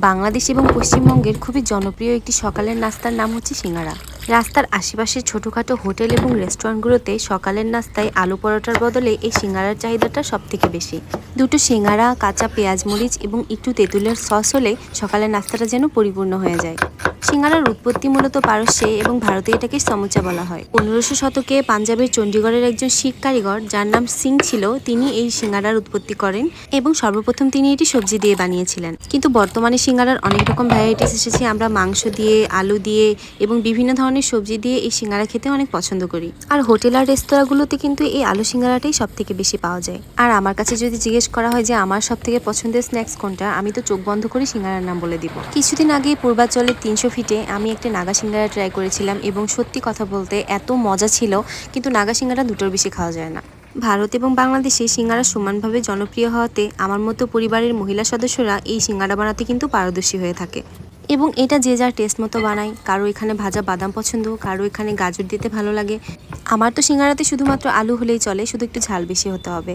বাংলাদেশ এবং পশ্চিমবঙ্গের খুবই জনপ্রিয় একটি সকালের নাস্তার নাম হচ্ছে সিঙ্গারা। রাস্তার আশেপাশের ছোটোখাটো হোটেল এবং রেস্টুরেন্টগুলোতে সকালের নাস্তায় আলু পরোটার বদলে এই সিঙ্গারার চাহিদাটা সব থেকে বেশি। দুটো সিঙ্গারা, কাঁচা পেঁয়াজ মরিচ এবং একটু তেঁতুলের সস হলে সকালের নাস্তাটা যেন পরিপূর্ণ হয়ে যায়। সিঙ্গারার উৎপত্তি মূলত পারস্যে এবং ভারতে এটাকে সমুচা বলা হয়। পনেরোশো শতকে পাঞ্জাবের চণ্ডীগড়ের একজন শিখ কারিগর, যার নাম সিং ছিল, তিনি এই সিঙ্গারার উৎপত্তি করেন এবং সর্বপ্রথম তিনি এটি সবজি দিয়ে বানিয়েছিলেন। কিন্তু বর্তমানে সিঙ্গারার অনেক রকম ভ্যারাইটিস এসেছে। আমরা মাংস দিয়ে, আলু দিয়ে এবং বিভিন্ন ধরনের সবজি দিয়ে এই সিঙ্গারা খেতে অনেক পছন্দ করি। আর হোটেল আর রেস্তোরাঁগুলোতে কিন্তু এই আলু সিঙ্গারাটাই সব থেকে বেশি পাওয়া যায়। আর আমার কাছে যদি জিজ্ঞেস করা হয় যে আমার সব থেকে পছন্দের স্ন্যাক্স কোনটা, আমি তো চোখ বন্ধ করে সিঙ্গারার নাম বলে দিব। কিছুদিন আগে পূর্বাচলের তিনশো ফিটে আমি একটা নাগা সিঙ্গারা ট্রাই করেছিলাম এবং সত্যি কথা বলতে এত মজা ছিল, কিন্তু নাগা সিঙ্গারা দুটোর বেশি খাওয়া যায় না। ভারত এবং বাংলাদেশে সিঙ্গারা সমানভাবে জনপ্রিয় হওয়াতে আমার মতো পরিবারের মহিলা সদস্যরা এই সিঙ্গারা বানাতে কিন্তু পারদর্শী হয়ে থাকে। এবং এটা যে যার টেস্ট মতো বানায়, কারও এখানে ভাজা বাদাম পছন্দ, কারও এখানে গাজর দিতে ভালো লাগে। আমার তো সিঙ্গারাতে শুধুমাত্র আলু হলেই চলে, শুধু একটু ঝাল বেশি হতে হবে।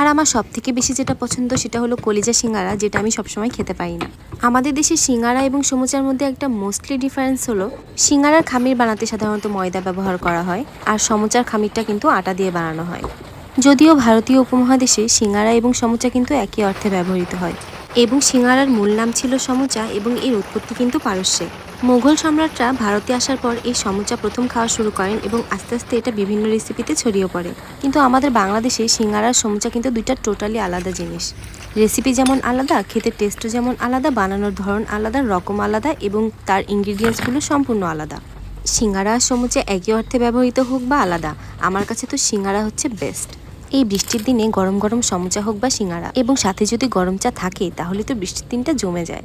আর আমার সব থেকে বেশি যেটা পছন্দ সেটা হলো কলিজা সিঙ্গারা, যেটা আমি সবসময় খেতে পারি না। আমাদের দেশে সিঙ্গারা এবং সমুচার মধ্যে একটা মোস্টলি ডিফারেন্স হলো, সিঙ্গারার খামির বানাতে সাধারণত ময়দা ব্যবহার করা হয় আর সমুচার খামিরটা কিন্তু আটা দিয়ে বানানো হয়। যদিও ভারতীয় উপমহাদেশে সিঙ্গারা এবং সমুচা কিন্তু একই অর্থে ব্যবহৃত হয়। এবং সিঙ্গারার মূল নাম ছিল সমুচা এবং এর উৎপত্তি কিন্তু পারস্যে। মুঘল সম্রাটরা ভারতে আসার পর এই সমুচা প্রথম খাওয়া শুরু করেন এবং আস্তে আস্তে এটা বিভিন্ন রেসিপিতে ছড়িয়ে পড়ে। কিন্তু আমাদের বাংলাদেশে সিঙ্গারার সমুচা কিন্তু দুইটা টোটালি আলাদা জিনিস। রেসিপি যেমন আলাদা, খেতে টেস্টও যেমন আলাদা, বানানোর ধরন আলাদা, রকম আলাদা এবং তার ইনগ্রিডিয়েন্টসগুলো সম্পূর্ণ আলাদা। সিঙ্গারা সমুচা একই অর্থে ব্যবহৃত হোক বা আলাদা, আমার কাছে তো সিঙ্গারা হচ্ছে বেস্ট এই বৃষ্টির দিনে গরম গরম সমুচা হোক বা সিঙ্গারা এবং সাথে যদি গরম চা থাকে, তাহলে তো বৃষ্টির দিনটা জমে যায়।